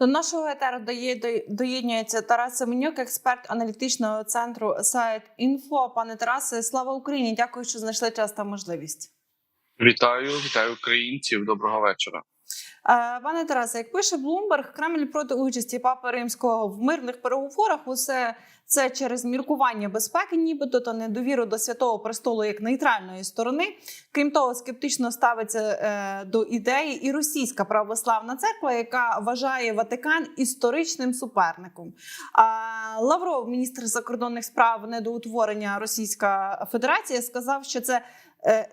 До нашого етеру дає- до- доєднується Тарас Семенюк, експерт аналітичного центру сайт інфо. Пане Тарасе, слава Україні! Дякую, що знайшли час та можливість. Вітаю, вітаю українців. Доброго вечора. Е, Пане Тарасе, як пише Блумберг, Кремль проти участі Папи Римського в мирних переговорах. Усе це через міркування безпеки, нібито та недовіру до святого престолу як нейтральної сторони. Крім того, скептично ставиться е, до ідеї і російська православна церква, яка вважає Ватикан історичним суперником. А Лавров, міністр закордонних справ недоутворення Російська Федерація, сказав, що це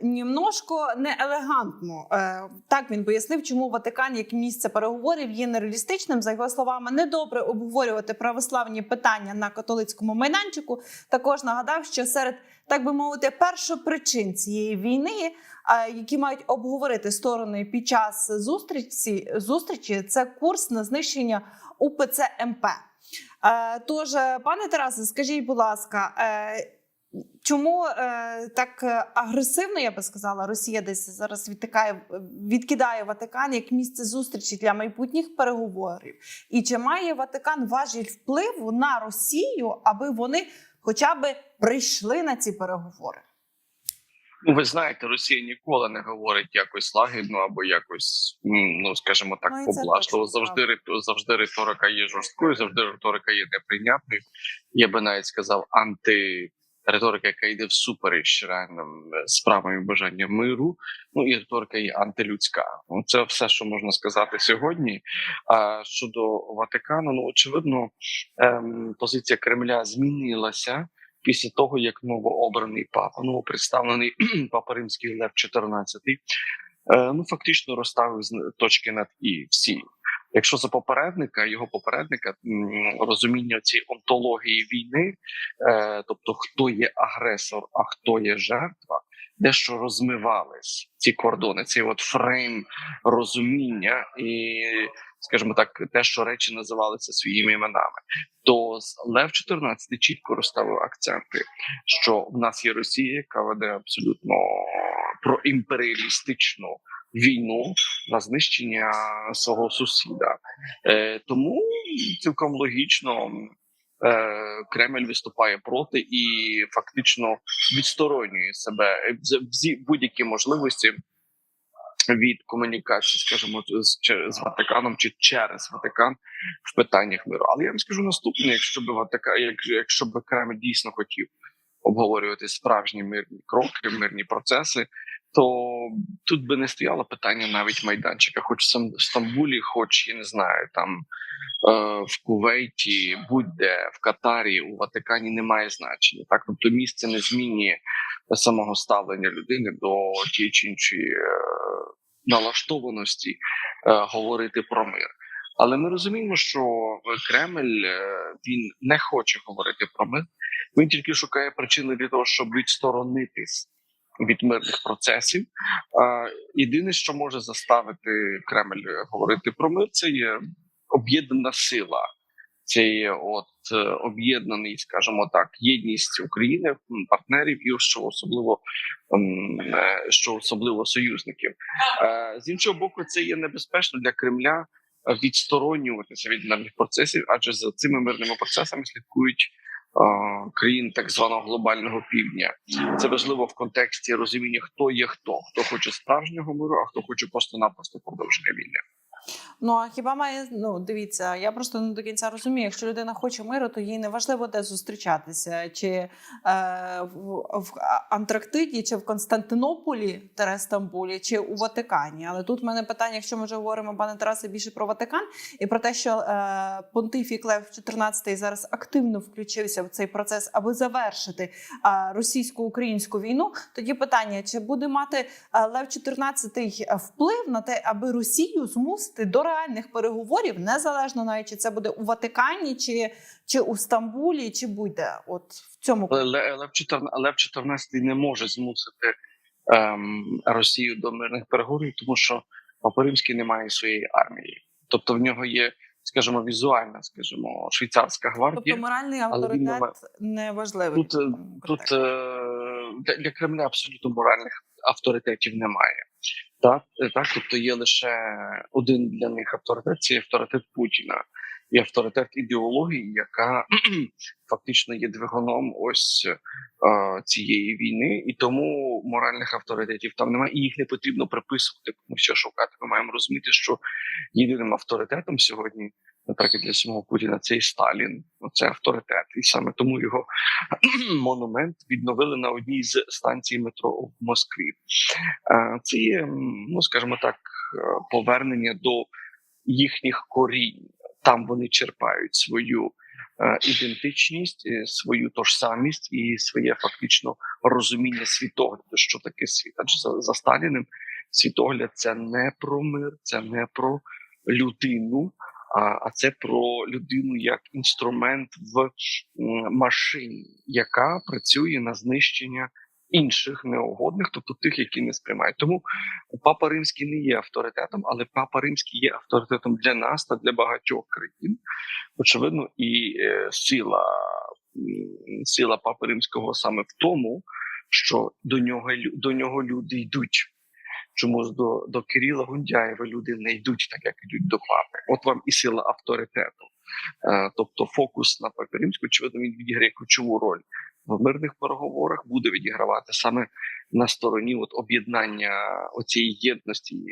німножко неелегантно. Е, так він пояснив, чому Ватикан як місце переговорів є нереалістичним. За його словами, недобре обговорювати православні питання на католицькому майданчику. Також нагадав, що серед так би мовити першопричин цієї війни, е, які мають обговорити сторони під час зустрічі, зустрічі це курс на знищення УПЦ МП. Е, Тож, е, пане Тарасе, скажіть, будь ласка, е, чому е, так е, агресивно, я би сказала, Росія десь зараз відтикає, відкидає Ватикан як місце зустрічі для майбутніх переговорів? І чи має Ватикан важіль впливу на Росію, аби вони хоча б прийшли на ці переговори? Ну, ви знаєте, Росія ніколи не говорить якось лагідно або якось, ну скажімо так, Ну, поблажливо. Завжди завжди риторика є жорсткою, завжди риторика є неприйнятною. Я би навіть сказав, анти. Риторика, яка йде всупереч реальним е, справам і бажанням миру, ну і риторика є антилюдська. Ну це все, що можна сказати сьогодні. А щодо Ватикану, ну очевидно, ем, позиція Кремля змінилася після того, як новообраний папа, новопредставлений папа Римський Лев XIV, е, ну фактично розставив точки над і всі. Якщо за попередника, його попередника розуміння цієї онтології війни, е, тобто хто є агресор, а хто є жертва, дещо розмивались ці кордони, цей от фрейм розуміння і, скажімо так, те, що речі називалися своїми іменами. То Лев 14 чітко розставив акценти, що в нас є Росія, яка веде абсолютно проімперіалістичну війну на знищення свого сусіда. Е, тому цілком логічно. е, Кремль виступає проти і фактично відсторонює себе всі будь-які можливості від комунікації, скажімо, з, з Ватиканом чи через Ватикан в питаннях миру. Але я вам скажу наступне: якщо б Ватикан, як, якщо б Кремль дійсно хотів обговорювати справжні мирні кроки, мирні процеси, то тут би не стояло питання навіть майданчика, хоч в Стамбулі, хоч я не знаю, там е, в Кувейті, будь-де в Катарі, у Ватикані немає значення. Так, тобто місце не змінює самого ставлення людини до тієї чи іншої е, налаштованості е, говорити про мир. Але ми розуміємо, що Кремль він не хоче говорити про мир. Він тільки шукає причини для того, щоб відсторонитись від мирних процесів. Єдине, що може заставити Кремль говорити про мир, це є об'єднана сила. Це є от е, об'єднаний, скажімо так, єдність України, партнерів і що особливо е, що особливо союзників. Е, З іншого боку, це є небезпечно для Кремля відсторонюватися від мирних процесів, адже за цими мирними процесами слідкують країн так званого глобального півдня. Це важливо в контексті розуміння, хто є хто, хто хоче справжнього миру, а хто хоче просто-напросто продовження війни. Ну а хіба має ну дивіться? Я просто не до кінця розумію. Якщо людина хоче миру, то їй не важливо де зустрічатися, чи е, в, в Антарктиді, чи в Константинополі, та Стамбулі, чи у Ватикані. Але тут в мене питання, якщо ми вже говоримо пане Тарасе більше про Ватикан і про те, що е, понтифік Лев 14 зараз активно включився в цей процес, аби завершити е, російсько-українську війну. Тоді питання: чи буде мати е, Лев 14 вплив на те, аби Росію змусити до реальних переговорів, незалежно навіть чи це буде у Ватикані, чи, чи у Стамбулі, чи будь-де. От в цьому Лев 14, Лев 14 не може змусити ем, Росію до мирних переговорів, тому що Папа Римський не має своєї армії. Тобто в нього є, скажімо, візуальна, скажімо, швейцарська гвардія. тобто моральний авторитет не важливий. Тут, е, Тут е, для Кремля абсолютно моральних авторитетів немає. Так, Е, так, тобто є лише один для них авторитет це авторитет Путіна і авторитет ідеології, яка фактично є двигуном ось е, цієї війни, і тому моральних авторитетів там немає, і їх не потрібно приписувати, тому що шукати. Ми маємо розуміти, що єдиним авторитетом сьогодні, наприклад, для самого Путіна, це і Сталін. Це авторитет, і саме тому його монумент відновили на одній з станцій метро в Москві. Е, Це є, ну скажімо так, е, повернення до їхніх корінь. Там вони черпають свою е, ідентичність, свою тожсамість і своє фактично розуміння світогляду, що таке світ. Адже за Сталіним світогляд це не про мир, це не про людину, а, це про людину як інструмент в машині, яка працює на знищення інших неугодних, тобто тих, які не сприймають. Тому Папа Римський не є авторитетом, але Папа Римський є авторитетом для нас та для багатьох країн. Очевидно, і е, сила, сила Папи Римського саме в тому, що до нього до нього люди йдуть. Чомусь до, до Кирила Гундяєва люди не йдуть так, як йдуть до папи. От вам і сила авторитету. Е, тобто фокус на Папі Римську, очевидно, він відіграє ключову роль в мирних переговорах, буде відігравати саме на стороні от об'єднання оцієї єдності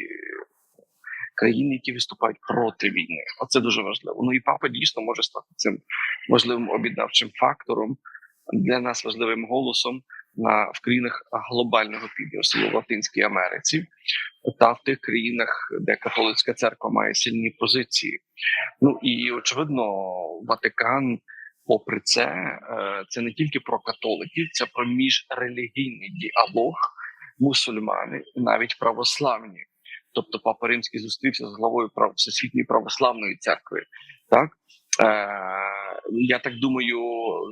країн, які виступають проти війни. Оце дуже важливо. Ну і папа дійсно може стати цим важливим об'єднавчим фактором для нас важливим голосом на в країнах глобального особливо в Латинській Америці, та в тих країнах, де католицька церква має сильні позиції. Ну і очевидно, Ватикан. Попри це, е, це не тільки про католиків, це про міжрелігійний діалог мусульмани навіть православні. Тобто Папа Римський зустрівся з главою. Всесвітньої православної церкви. Так е, я так думаю,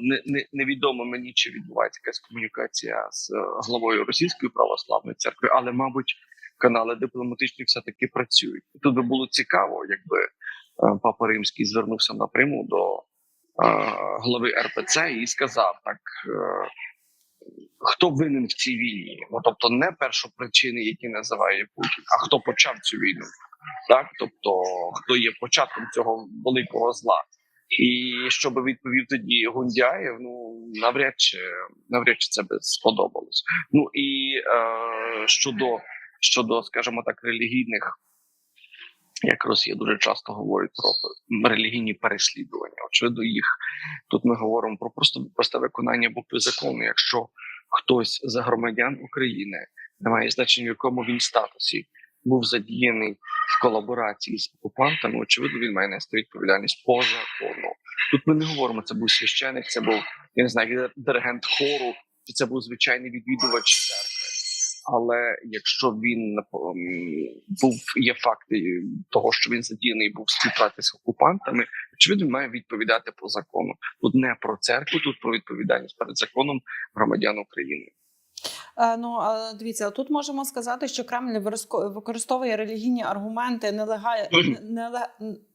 не, не, невідомо мені, чи відбувається якась комунікація з е, главою Російської православної церкви, але, мабуть, канали дипломатичні все таки працюють. Тут би було цікаво, якби е, Папа Римський звернувся напряму до е, глави РПЦ і сказав так. Хто винен в цій війні? Ну тобто, не першопричини, які називає Путін, а хто почав цю війну, так тобто хто є початком цього великого зла, і щоб відповів тоді Гундяєв, ну навряд чи навряд чи це би сподобалось. Ну і е, щодо щодо, скажімо так, релігійних. Як Росія дуже часто говорить про релігійні переслідування. Очевидно, їх тут ми говоримо про просто просте виконання букви закону. Якщо хтось з громадян України, немає значення в якому він статусі, був задіяний в колаборації з окупантами, очевидно, він має нести відповідальність по закону. Тут ми не говоримо, це був священик, це був я не знаю, диригент хору, чи це був звичайний відвідувач церкви. Але якщо він м, був є факти того, що він задіяний був співпраці з окупантами, очевидно, він має відповідати по закону. Тут не про церкву, тут про відповідальність перед законом громадян України. Е, Ну дивіться, тут можемо сказати, що Кремль використовує релігійні аргументи нелега... неле...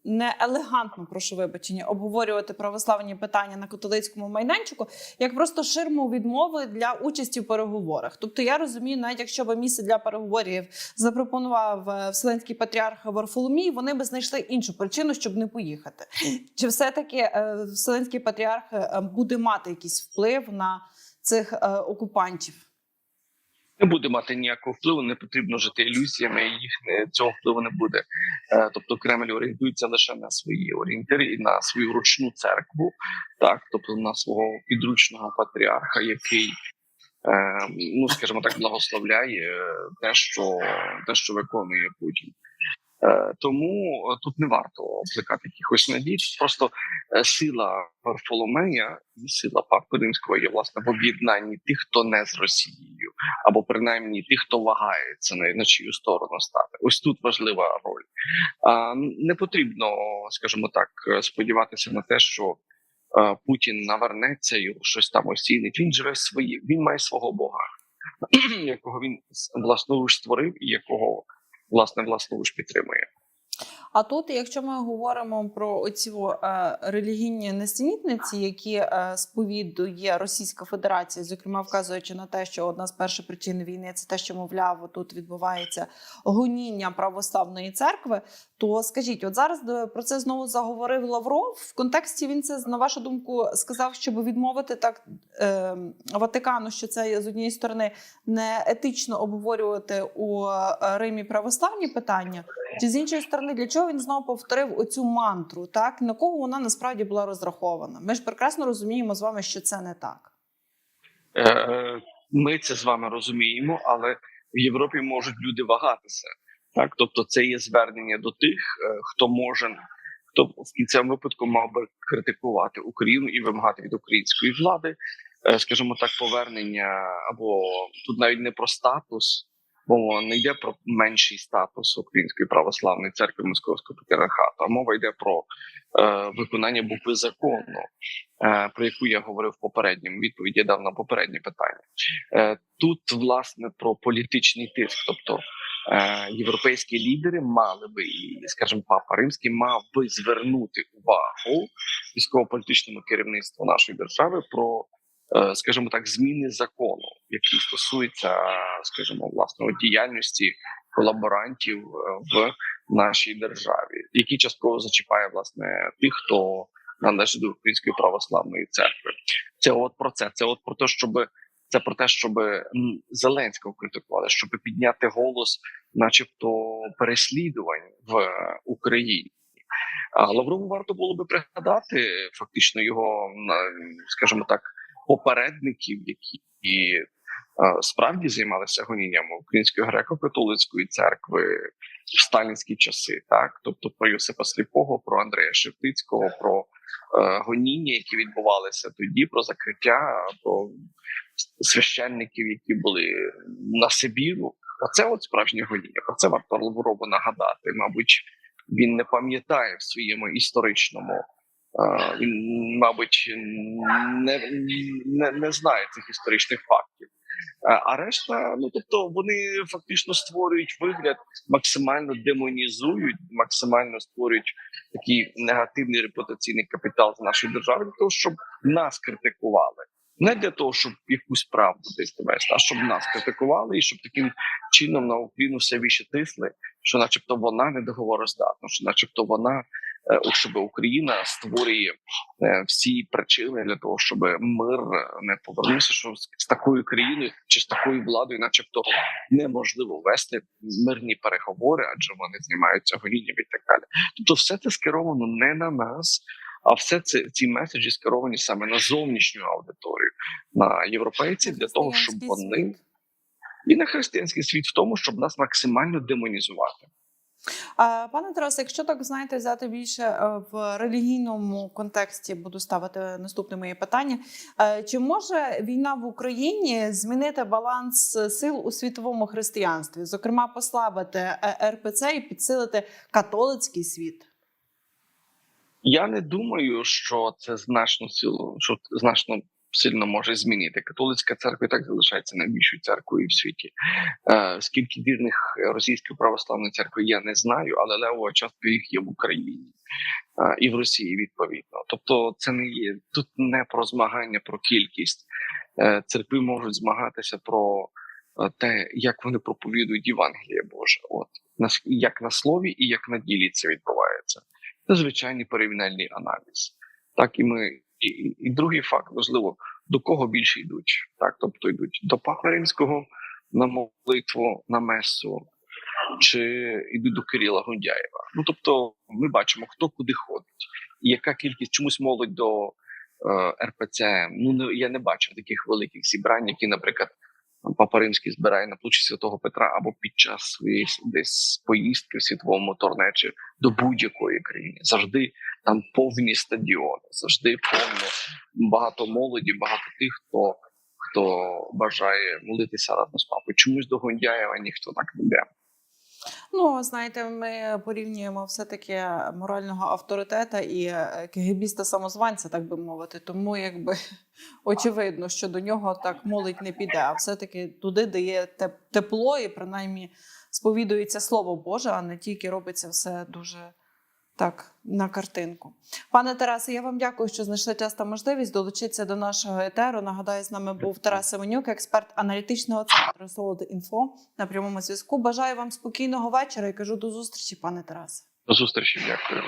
неелегантно, прошу вибачення, обговорювати православні питання на католицькому майданчику як просто ширму відмови для участі в переговорах. Тобто я розумію, навіть якщо би місце для переговорів запропонував е, Вселенський патріарх Варфоломій, вони би знайшли іншу причину, щоб не поїхати. Чи все таки е, Вселенський патріарх буде мати якийсь вплив на цих окупантів? Не буде мати ніякого впливу, не потрібно жити ілюзіями. Їх не цього впливу не буде. Е, тобто Кремль орієнтується лише на свої орієнтири і на свою ручну церкву, так тобто на свого підручного патріарха, який. е, Ну, скажімо так, благословляє те, що те, що виконує Путін. Е, Тому е, тут не варто плекати якихось надій. Просто е, сила Варфоломея і сила Папи Римського є власне в об'єднанні тих, хто не з Росією, або принаймні тих, хто вагається на, на чию сторону стати. Ось тут важлива роль. А, не потрібно, скажімо так, сподіватися на те, що Путін навернеться і щось там осінить. Він живе своє, він має свого Бога, якого він власноруч створив і якого власне власноруч підтримує. А тут, якщо ми говоримо про оці е, релігійні несенітниці, які е, сповідує Російська Федерація, зокрема вказуючи на те, що одна з перших причин війни це те, що мовляв, тут відбувається гоніння православної церкви. То скажіть, от зараз е, про це знову заговорив Лавров. В контексті він це на вашу думку сказав, щоб відмовити так е, Ватикану, що це з однієї сторони не етично обговорювати у Римі православні питання. Чи з іншої сторони, для чого він знову повторив оцю мантру? Так на кого вона насправді була розрахована? Ми ж прекрасно розуміємо з вами, що це не так. Е, Ми це з вами розуміємо, але в Європі можуть люди вагатися. Так, тобто, це є звернення до тих, е, хто може, хто в кінцевому випадку мав би критикувати Україну і вимагати від української влади, е, скажімо так, повернення або тут навіть не про статус, бо не йде про менший статус Української православної церкви Московського патріархату, а мова йде про е, виконання букви закону, е, про яку я говорив в попередньому відповіді, я дав на попереднє питання. Е, тут власне про політичний тиск, тобто е, європейські лідери мали би і, скажімо, папа римський мав би звернути увагу військово-політичному керівництву нашої держави про, скажімо так, зміни закону, які стосуються, скажімо, власного діяльності колаборантів е, в нашій державі, які частково зачіпає власне тих, хто належить до Української православної церкви. Це от про це. Це от про те, щоб це про те, щоб Зеленського критикували, щоб підняти голос, начебто, переслідувань в Україні. Лаврову варто було би пригадати фактично його, скажімо так, попередників, які е, справді займалися гонінням Української греко-католицької церкви в сталінські часи, так тобто про Йосипа Сліпого, про Андрея Шептицького, про е, гоніння, які відбувалися тоді, про закриття, про священників, які були на Сибіру. Оце от справжнє гоніння. Про це варто Лаврову нагадати. Мабуть, він не пам'ятає в своєму історичному. Він, мабуть, не, не, не знає цих історичних фактів. А решта, ну тобто, вони фактично створюють вигляд, максимально демонізують, максимально створюють такий негативний репутаційний капітал з нашої держави, для того, щоб нас критикували. Не для того, щоб якусь правду десь довести, а щоб нас критикували, і щоб таким чином на Україну все більше тисли, що, начебто, вона не договороздатна, що, начебто, вона е, щоб Україна створює е, всі причини для того, щоб мир не повернувся, що з такою країною чи з такою владою, начебто, неможливо вести мирні переговори, адже вони знімаються гонінням і так далі. Тобто, все це скеровано не на нас. А все це ці меседжі скеровані саме на зовнішню аудиторію, на європейців для того, щоб вони і на християнський світ в тому, щоб нас максимально демонізувати. Пане Тарасе, якщо так знаєте, взяти більше е, в релігійному контексті, буду ставити наступне моє питання. Е, Чи може війна в Україні змінити баланс сил у світовому християнстві, зокрема, послабити е, РПЦ і підсилити католицький світ? Я не думаю, що це значно силу, що значно сильно може змінити. Католицька церква і так залишається найбільшою церквою в світі. Е, скільки вірних російської православної церкви я не знаю, але левова частка їх є в Україні е, і в Росії відповідно. Тобто, це не є тут не про змагання, про кількість Е, церкви можуть змагатися про те, як вони проповідують Євангеліє Боже. От як на слові і як на ділі це відбувається. Це звичайний порівняльний аналіз. Так і ми, і, і, другий факт важливо, до кого більше йдуть. Так, тобто йдуть до Папи на молитву, на месу, чи йдуть до Кирила Гундяєва. Ну тобто, ми бачимо, хто куди ходить, і яка кількість чомусь молодь до е, РПЦ. Ну не я не бачив таких великих зібрань, які, наприклад, Папа Римський збирає на площі Святого Петра або під час своєї десь поїздки в світовому турне до будь-якої країни. Завжди там повні стадіони, завжди повно багато молоді, багато тих, хто хто бажає молитися разом з папою. Чомусь до Гондяєва ніхто так не йде. Ну, знаєте, ми порівнюємо все-таки морального авторитета і е, кегебіста самозванця, так би мовити. Тому якби очевидно, що до нього так молодь не піде, а все-таки туди дає тепло і принаймні сповідується Слово Боже, а не тільки робиться все дуже так на картинку. Пане Тарасе, я вам дякую, що знайшли час та можливість долучитися до нашого етеру. Нагадаю, з нами був Тарас Семенюк, експерт аналітичного центру «Солод Інфо на прямому зв'язку. Бажаю вам спокійного вечора і кажу до зустрічі, пане Тарасе. До зустрічі, дякую.